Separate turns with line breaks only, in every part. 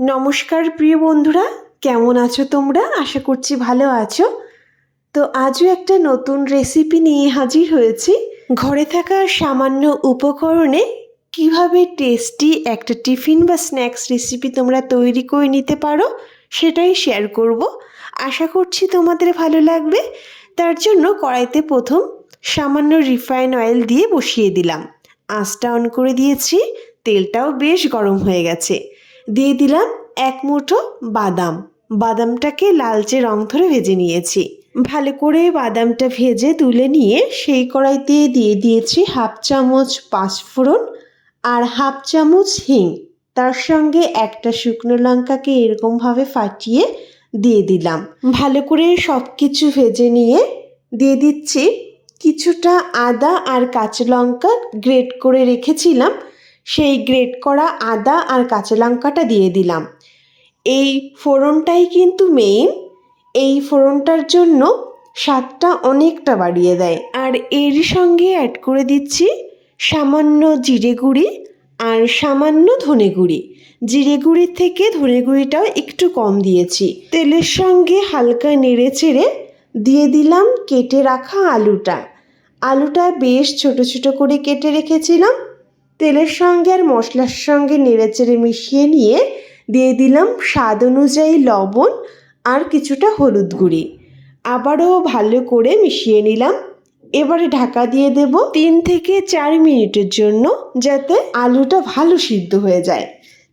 নমস্কার প্রিয় বন্ধুরা, কেমন আছো তোমরা? আশা করছি ভালো আছো। তো আজও একটা নতুন রেসিপি নিয়ে হাজির হয়েছি। ঘরে থাকা সামান্য উপকরণে কীভাবে টেস্টি একটা টিফিন বা স্ন্যাক্স রেসিপি তোমরা তৈরি করে নিতে পারো, সেটাই শেয়ার করব। আশা করছি তোমাদের ভালো লাগবে। তার জন্য কড়াইতে প্রথম সামান্য রিফাইন অয়েল দিয়ে বসিয়ে দিলাম। আঁচটা অন করে দিয়েছি। তেলটাও বেশ গরম হয়ে গেছে। দিয়ে দিলাম এক মুঠো বাদাম। বাদামটাকে লালচে রং ধরে ভেজে নিয়েছি। ভালো করে বাদামটা ভেজে তুলে নিয়ে সেই কড়াইতে দিয়ে দিয়েছি হাফ চামচ পাঁচফোড়ন আর হাফ চামচ হিং। তার সঙ্গে একটা শুকনো লঙ্কাকে এরকমভাবে ফাটিয়ে দিয়ে দিলাম। ভালো করে সব কিছু ভেজে নিয়ে দিয়ে দিচ্ছি। কিছুটা আদা আর কাঁচা লঙ্কা গ্রেট করে রেখেছিলাম। সেই গ্রেট করা আদা আর কাঁচা লঙ্কাটা দিয়ে দিলাম। এই ফোড়নটাই কিন্তু মেইন এই ফোড়নটার জন্য স্বাদটা অনেকটা বাড়িয়ে দেয়। আর এর সঙ্গে অ্যাড করে দিচ্ছি সামান্য জিরে গুঁড়ি আর সামান্য ধনে গুঁড়ি। জিরে গুঁড়ির থেকে ধনে গুঁড়িটাও একটু কম দিয়েছি। তেলের সঙ্গে হালকা নেড়ে চেড়ে দিয়ে দিলাম কেটে রাখা আলুটা। আলুটা বেশ ছোট ছোট করে কেটে রেখেছিলাম। তেলের সঙ্গে আর মশলার সঙ্গে নেড়েচেড়ে মিশিয়ে নিয়ে দিয়ে দিলাম স্বাদ অনুযায়ী লবণ আর কিছুটা হলুদ গুঁড়ি। আবারও ভালো করে মিশিয়ে নিলাম। এবারে ঢাকা দিয়ে দেব তিন থেকে চার মিনিটের জন্য যাতে আলুটা ভালো সিদ্ধ হয়ে যায়।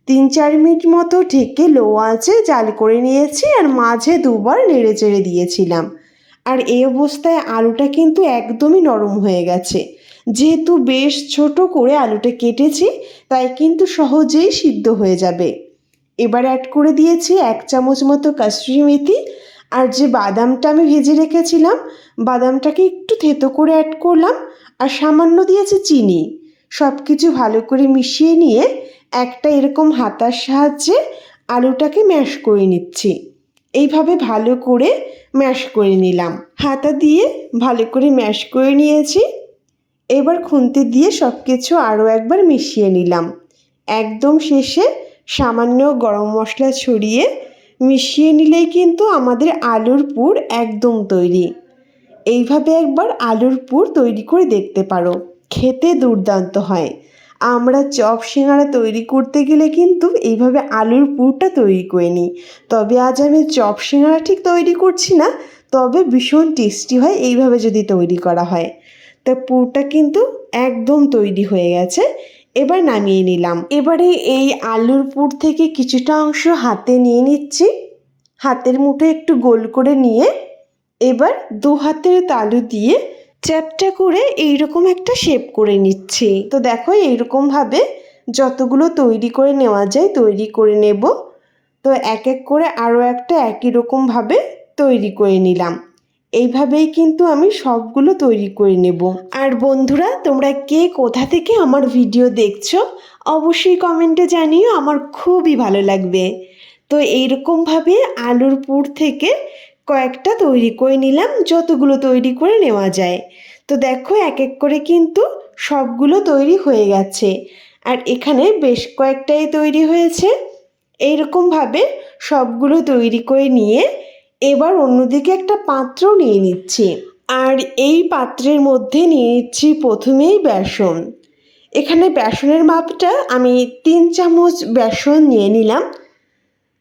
তিন চার মিনিট মতো ঢেকে লো আঁচে জাল করে নিয়েছি আর মাঝে দুবার নেড়ে চেড়ে দিয়েছিলাম। আর এই অবস্থায় আলুটা কিন্তু একদমই নরম হয়ে গেছে। যেহেতু বেশ ছোট করে আলুটা কেটেছি, তাই কিন্তু সহজেই সিদ্ধ হয়ে যাবে। এবার অ্যাড করে দিয়েছি এক চামচ মতো কাস্তুরি মেথি, আর যে বাদামটা আমি ভেজে রেখেছিলাম, বাদামটাকে একটু থেতো করে অ্যাড করলাম, আর সামান্য দিয়েছি চিনি। সব কিছু ভালো করে মিশিয়ে নিয়ে একটা এরকম হাতার সাহায্যে আলুটাকে ম্যাশ করে নিচ্ছি। এইভাবে ভালো করে ম্যাশ করে নিলাম। হাতা দিয়ে ভালো করে ম্যাশ করে নিয়েছি। এবার খুন্তি দিয়ে সব কিছু আরও একবার মিশিয়ে নিলাম। একদম শেষে সামান্য গরম মশলা ছড়িয়ে মিশিয়ে নিলেই কিন্তু আমাদের আলুর পুর একদম তৈরি। এইভাবে একবার আলুর পুর তৈরি করে দেখতে পারো, খেতে দুর্দান্ত হয়। আমরা চপ সিঙ্গারা তৈরি করতে গেলে কিন্তু এইভাবে আলুর পুরটা তৈরি করে নিই। তবে আজ আমি চপ সিঙ্গারা ঠিক তৈরি করছি না, তবে ভীষণ টেস্টি হয় এইভাবে যদি তৈরি করা হয়। তা পুরটা কিন্তু একদম তৈরি হয়ে গেছে। এবার নামিয়ে নিলাম। এবারে এই আলুর পুর থেকে কিছুটা অংশ হাতে নিয়ে নিচ্ছি। হাতের মুঠো একটু গোল করে নিয়ে এবার দু হাতের তালু দিয়ে চ্যাপটা করে এইরকম একটা শেপ করে নিচ্ছি। তো দেখো এইরকমভাবে যতগুলো তৈরি করে নেওয়া যায় তৈরি করে নেব। তো এক এক করে আরও একটা একই রকমভাবে তৈরি করে নিলাম। এইভাবেই কিন্তু আমি সবগুলো তৈরি করে নেব। আর বন্ধুরা, তোমরা কে কোথা থেকে আমার ভিডিও দেখছ, অবশ্যই কমেন্টে জানিও, আমার খুবই ভালো লাগবে। তো এইরকমভাবে আলুর পুর থেকে কয়েকটা তৈরি করে নিলাম, যতগুলো তৈরি করে নেওয়া যায়। তো দেখো এক এক করে কিন্তু সবগুলো তৈরি হয়ে গেছে। আর এখানে বেশ কয়েকটাই তৈরি হয়েছে। এইরকমভাবে সবগুলো তৈরি করে নিয়ে এবার অন্যদিকে একটা পাত্র নিয়ে নিচ্ছি। আর এই পাত্রের মধ্যে নিয়ে নিচ্ছি প্রথমেই বেসন। এখানে বেসনের মাপটা আমি তিন চামচ বেসন নিয়ে নিলাম।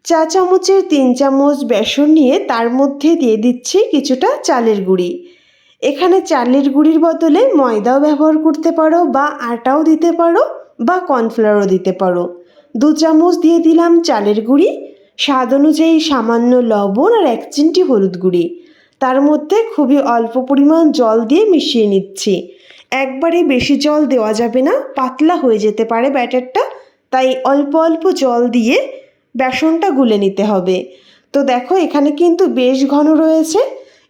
চা চামচের তিন চামচ বেসন নিয়ে তার মধ্যে দিয়ে দিচ্ছি কিছুটা চালের গুঁড়ি। এখানে চালের গুঁড়ির বদলে ময়দাও ব্যবহার করতে পারো বা আটাও দিতে পারো বা কর্নফ্লাওয়ারও দিতে পারো। দু চামচ দিয়ে দিলাম চালের গুঁড়ি। স্বাদ অনুযায়ী সামান্য লবণ আর এক চিমটি হলুদ গুঁড়ি। তার মধ্যে খুবই অল্প পরিমাণ জল দিয়ে মিশিয়ে নিচ্ছি। একবারে বেশি জল দেওয়া যাবে না, পাতলা হয়ে যেতে পারে ব্যাটারটা, তাই অল্প অল্প জল দিয়ে বেসনটা গুলে নিতে হবে। তো দেখো, এখানে কিন্তু বেশ ঘন রয়েছে।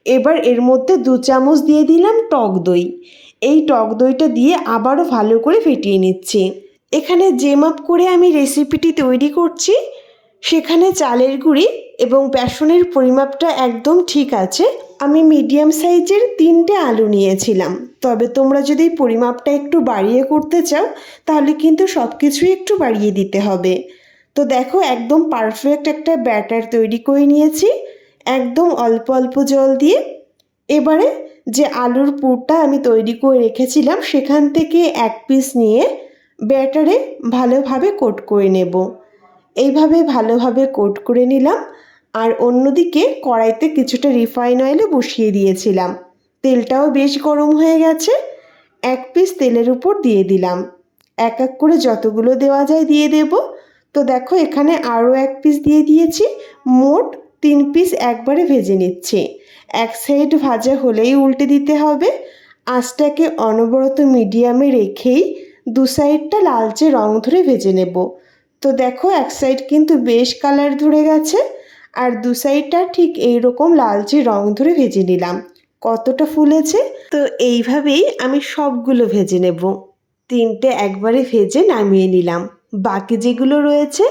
এবার এর মধ্যে দু চামচ দিয়ে দিলাম টক দই। এই টক দইটা দিয়ে আবারও ভালো করে ফেটিয়ে নিচ্ছি। এখানে যে মাপ করে আমি রেসিপিটি তৈরি করছি। সেখানে চালের গুঁড়ি এবং বেসনের পরিমাপটা একদম ঠিক আছে। আমি মিডিয়াম সাইজের তিনটে আলু নিয়েছিলাম। তবে তোমরা যদি পরিমাপটা একটু বাড়িয়ে করতে চাও, তাহলে কিন্তু সব কিছুই একটু বাড়িয়ে দিতে হবে। তো দেখো, একদম পারফেক্ট একটা ব্যাটার তৈরি করে নিয়েছি। একদম অল্প অল্প জল দিয়ে। এবারে যে আলুর পুরটা আমি তৈরি করে রেখেছিলাম, সেখান থেকে এক পিস নিয়ে ব্যাটারে ভালোভাবে কোট করে নেব। এইভাবে ভালোভাবে কোট করে নিলাম আর অন্যদিকে কড়াইতে কিছুটা রিফাইন অয়েলও বসিয়ে দিয়েছিলাম। তেলটাও বেশ গরম হয়ে গেছে। এক পিস তেলের উপর দিয়ে দিলাম। এক এক করে যতগুলো দেওয়া যায় দিয়ে দেব। তো দেখো এখানে আরও এক পিস দিয়ে দিয়েছি। মোট তিন পিস একবারে ভেজে নিচ্ছি। এক সাইড ভাজা হলেই উল্টে দিতে হবে। আঁচটাকে অনবরত মিডিয়ামে রেখেই দু সাইডটা লালচে রং ধরে ভেজে নেব। তো দেখো এক সাইড কিন্তু বেশ কালার ধরে গেছে, আর দু সাইডটা ঠিক এই রকম লালচে রং ধরে ভেজে নিলাম। কতটা ফুলেছে? তো এইভাবেই আমি সবগুলো ভেজে নেব। তিনটে একবারে ভেজে নামিয়ে নিলাম। বাকি যেগুলো রয়েছে,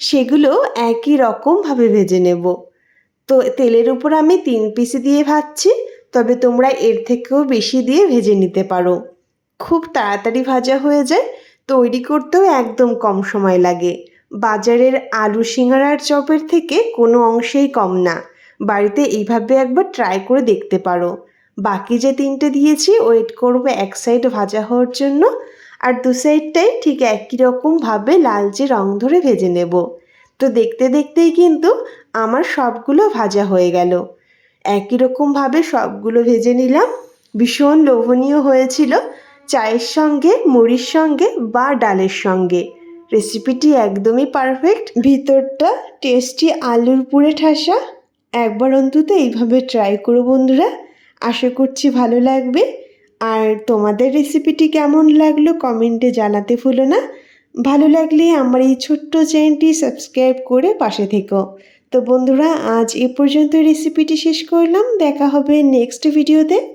সেগুলো একই রকমভাবে ভেজে নেব। তো তেলের উপর আমি তিন পিস দিয়ে ভাজছি, তবে তোমরা এর থেকেও বেশি দিয়ে ভেজে নিতে পারো। খুব তাড়াতাড়ি ভাজা হয়ে যায় তৈরি করতেও একদম কম সময় লাগে। বাজারের আলু সিঙ্গারার চপের থেকে কোনো অংশেই কম না। বাড়িতে এইভাবে একবার ট্রাই করে দেখতে পারো। বাকি যে তিনটে দিয়েছি ওয়েট করবে এক সাইড ভাজা হওয়ার জন্য। আর দু সাইডটাই ঠিক একই রকমভাবে লালচে রং ধরে ভেজে নেব। তো দেখতে দেখতেই কিন্তু আমার সবগুলো ভাজা হয়ে গেল। একই রকমভাবে সবগুলো ভেজে নিলাম। ভীষণ লোভনীয় হয়েছিল। চায়ের সঙ্গে, মুড়ির সঙ্গে বা ডালের সঙ্গে। রেসিপিটি একদমই পারফেক্ট ভিতরটা টেস্টি আলুর পুরে ঠাসা। একবার অন্তত এইভাবে ট্রাই করো বন্ধুরা। আশা করছি ভালো লাগবে। আর তোমাদের রেসিপিটি কেমন লাগল কমেন্টে জানাতে ভুলো না। ভালো লাগলে আমার এই ছোট্ট চ্যানেলটি সাবস্ক্রাইব করে পাশে থেকো। তো বন্ধুরা, আজ এ পর্যন্ত রেসিপিটি শেষ করলাম। দেখা হবে নেক্সট ভিডিওতে